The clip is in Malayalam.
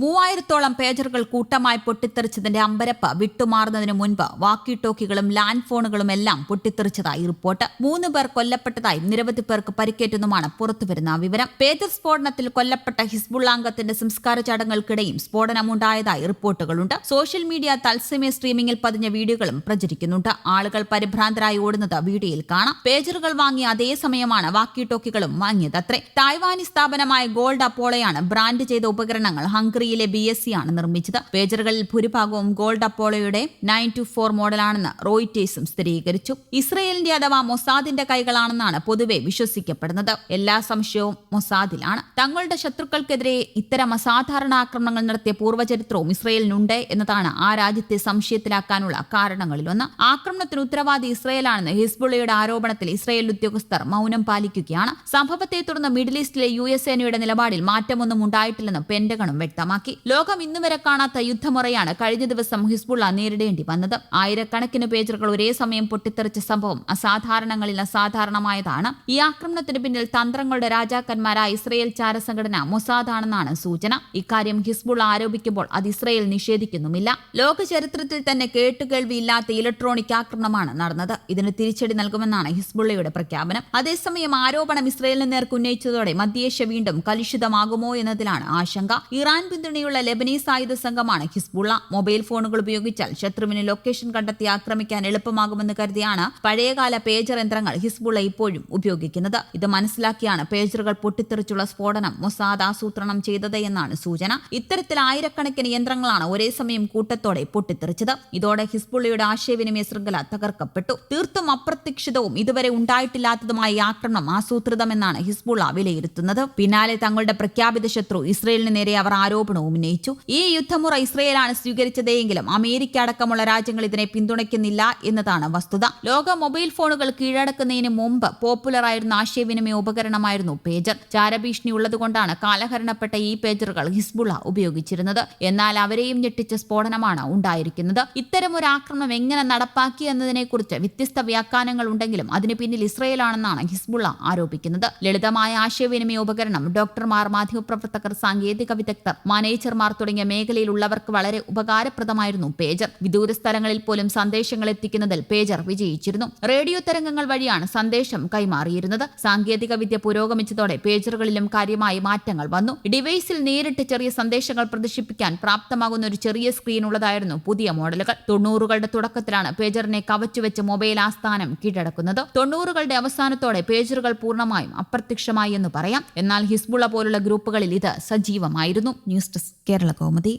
മൂവായിരത്തോളം പേജറുകൾ കൂട്ടമായി പൊട്ടിത്തെറിച്ചതിന്റെ അമ്പരപ്പ് വിട്ടുമാറുന്നതിന് മുൻപ് വാക്കി ടോക്കികളും ലാൻഡ് ഫോണുകളും എല്ലാം പൊട്ടിത്തെറിച്ചതായി റിപ്പോർട്ട്. മൂന്ന് പേർ കൊല്ലപ്പെട്ടതായും നിരവധി പേർക്ക് പരിക്കേറ്റെന്നുമാണ് പുറത്തുവരുന്ന വിവരം. പേജർ സ്ഫോടനത്തിൽ കൊല്ലപ്പെട്ട ഹിസ്ബുള്ളാംഗത്തിന്റെ സംസ്കാര ചടങ്ങുകൾക്കിടെയും സ്ഫോടനമുണ്ടായതായി റിപ്പോർട്ടുകളുണ്ട്. സോഷ്യൽ മീഡിയ തത്സമയ സ്ട്രീമിംഗിൽ പതിഞ്ഞ വീഡിയോകളും പ്രചരിക്കുന്നുണ്ട്. ആളുകൾ പരിഭ്രാന്തരായി ഓടുന്നത് വീഡിയോയിൽ കാണാം. പേജറുകൾ വാങ്ങിയ അതേ സമയമാണ് വാക്കി ടോക്കികളും വാങ്ങിയതത്രേ. തായ്വാനി സ്ഥാപനമായ ഗോൾഡ് അപ്പോളയാണ് ബ്രാൻഡ് ചെയ്ത ഉപകരണങ്ങൾ ഹംഗറിയിലെ ബി എസ് സി ആണ് നിർമ്മിച്ചത്. പേജറുകളിൽ ഭൂരിഭാഗവും ഗോൾഡ് അപ്പോളോയുടെ നയൻ ടു ഫോർ മോഡലാണെന്ന് റോയിറ്റേഴ്സും സ്ഥിരീകരിച്ചു. ഇസ്രയേലിന്റെ അഥവാ മൊസാദിന്റെ കൈകളാണെന്നാണ് പൊതുവെ വിശ്വസിക്കപ്പെടുന്നത്. എല്ലാ സംശയവും മൊസാദിലാണ്. തങ്ങളുടെ ശത്രുക്കൾക്കെതിരെ ഇത്തരം അസാധാരണ ആക്രമണങ്ങൾ നടത്തിയ പൂർവചരിത്രവും ഇസ്രയേലിനുണ്ട് എന്നതാണ് ആ രാജ്യത്തെ സംശയത്തിലാക്കാനുള്ള കാരണങ്ങളിലൊന്ന്. ആക്രമണത്തിന് ഉത്തരവാദി ഇസ്രയേലാണെന്ന് ഹിസ്ബുള്ളയുടെ ആരോപണത്തിൽ ഇസ്രയേൽ ഉദ്യോഗസ്ഥർ മൗനം പാലിക്കുകയാണ്. സംഭവത്തെ തുടർന്ന് മിഡിൽ ഈസ്റ്റിലെ യു എസ് സേനയുടെ നിലപാടിൽ മാറ്റമൊന്നും ഉണ്ടായിട്ടില്ലെന്ന് പെന്റഗണും വ്യക്തമാക്കി. ലോകം ഇന്നുവരെ കാണാത്ത യുദ്ധമുറയാണ് കഴിഞ്ഞ ദിവസം ഹിസ്ബുള്ള നേരിടേണ്ടി വന്നത്. ആയിരക്കണക്കിന് പേജറുകൾ ഒരേ സമയം പൊട്ടിത്തെറിച്ച സംഭവം അസാധാരണങ്ങളിൽ അസാധാരണമായതാണ്. ഈ ആക്രമണത്തിന് പിന്നിൽ തന്ത്രങ്ങളുടെ രാജാക്കന്മാരായ ഇസ്രയേൽ ചാരസംഘടന മൊസാദാണെന്നാണ് സൂചന. ഇക്കാര്യം ഹിസ്ബുള്ള ആരോപിക്കുമ്പോൾ അത് ഇസ്രയേൽ നിഷേധിക്കുന്നുമില്ല. ലോക ചരിത്രത്തിൽ തന്നെ കേട്ടുകേൾവിയില്ലാത്ത ഇലക്ട്രോണിക് ആക്രമണമാണ് നടന്നത്. ഇതിന് തിരിച്ചടി നൽകുമെന്നാണ് ഹിസ്ബുള്ളയുടെ പ്രഖ്യാപനം. അതേസമയം ആരോപണം ഇസ്രയേലിന് നേർക്ക് ഉന്നയിച്ചതോടെ മധ്യേഷ്യ വീണ്ടും കലുഷിതമാകുമോ എന്നതിലാണ് ആശങ്ക. ഇറാൻ പിന്തുണയുള്ള ലെബനീസ് ആയുധ സംഘമാണ് ഹിസ്ബുള്ള. മൊബൈൽ ഫോണുകൾ ഉപയോഗിച്ചാൽ ശത്രുവിന് ലൊക്കേഷൻ കണ്ടെത്തി ആക്രമിക്കാൻ എളുപ്പമാകുമെന്ന് കരുതിയാണ് പഴയകാല പേജർ യന്ത്രങ്ങൾ ഹിസ്ബുള്ള ഇപ്പോഴും ഉപയോഗിക്കുന്നത്. ഇത് മനസ്സിലാക്കിയാണ് പേജറുകൾ പൊട്ടിത്തെറിച്ചുള്ള സ്ഫോടനം മൊസാദ് ആസൂത്രണം ചെയ്തത് എന്നാണ് സൂചന. ഇത്തരത്തിൽ ആയിരക്കണക്കിന് യന്ത്രങ്ങളാണ് ഒരേ സമയം കൂട്ടത്തോടെ പൊട്ടിത്തെറിച്ചത്. ഇതോടെ ഹിസ്ബുള്ളയുടെ ആശയവിനിമയ ശൃംഖല തകർക്കപ്പെട്ടു. തീർത്തും അപ്രതീക്ഷിതവും ഇതുവരെ ഉണ്ടായിട്ടില്ലാത്തതുമായ ആക്രമണം ആസൂത്രിതമെന്നാണ് ഹിസ്ബുള്ള വിലയിരുത്തുന്നത്. പിന്നാലെ തങ്ങളുടെ പ്രഖ്യാപിത ശത്രു ഇസ്രയേലിന് നേരെ അവർ ആരോപണവും ഉന്നയിച്ചു. ഈ യുദ്ധമുറ ഇസ്രയേലാണ് സ്വീകരിച്ചതെങ്കിലും അമേരിക്ക അടക്കമുള്ള രാജ്യങ്ങൾ ഇതിനെ പിന്തുണയ്ക്കുന്നില്ല എന്നതാണ് വസ്തുത. ലോക മൊബൈൽ ഫോണുകൾ കീഴടക്കുന്നതിന് മുമ്പ് പോപ്പുലർ ആയിരുന്ന ആശയവിനിമയ ഉപകരണമായിരുന്നു പേജർ. ചാരഭീഷണി ഉള്ളതുകൊണ്ടാണ് കാലഹരണപ്പെട്ട ഈ പേജറുകൾ ഹിസ്ബുള ഉപയോഗിച്ചിരുന്നത്. എന്നാൽ അവരെയും ഞെട്ടിച്ച സ്ഫോടനമാണ് ഉണ്ടായിരിക്കുന്നത്. ഇത്തരമൊരു ആക്രമണം എങ്ങനെ നടപ്പാക്കി എന്നതിനെക്കുറിച്ച് വ്യത്യസ്ത വ്യാഖ്യാനങ്ങൾ ഉണ്ടെങ്കിലും അതിന് പിന്നിൽ ഇസ്രയേലാണെന്നാണ് ഹിസ്ബുള്ള ആരോപിക്കുന്നത്. ലളിതമായ ആശയവിനിമയ ഉപകരണം ഡോക്ടർമാർ മാധ്യമപ്രവർത്തകർ സാങ്കേതിക വിദഗ്ധർ മാനേജർമാർ തുടങ്ങിയ മേഖലയിലുള്ളവർക്ക് വളരെ ഉപകാരപ്രദമായിരുന്നു പേജർ. വിദൂര സ്ഥലങ്ങളിൽ പോലും സന്ദേശങ്ങൾ എത്തിക്കുന്നതിൽ പേജർ വിജയിച്ചിരുന്നു. റേഡിയോ തരംഗങ്ങൾ വഴിയാണ് സന്ദേശം കൈമാറിയിരുന്നത്. സാങ്കേതിക വിദ്യ പുരോഗമിച്ചതോടെ പേജറുകളിലും കാര്യമായ മാറ്റങ്ങൾ വന്നു. ഡിവൈസിൽ നേരിട്ട് ചെറിയ സന്ദേശങ്ങൾ പ്രദർശിപ്പിക്കാൻ പ്രാപ്തമാകുന്ന ഒരു ചെറിയ സ്ക്രീൻ ഉള്ളതായിരുന്നു പുതിയ മോഡലുകൾ. തൊണ്ണൂറുകളുടെ തുടക്കത്തിലാണ് പേജറിനെ കവച്ചുവെച്ച് മൊബൈൽ ആസ്ഥാനം കീഴടക്കുന്നത്. തൊണ്ണൂറുകളുടെ അവസാനത്തോടെ പേജറുകൾ പൂർണമായും അപ്രത്യക്ഷമായി എന്ന് പറയാം. എന്നാൽ ഹിസ്ബുള പോലുള്ള ഗ്രൂപ്പുകളിൽ ഇത് സജീവമായിരുന്നു. News desk Kerala Kaumudi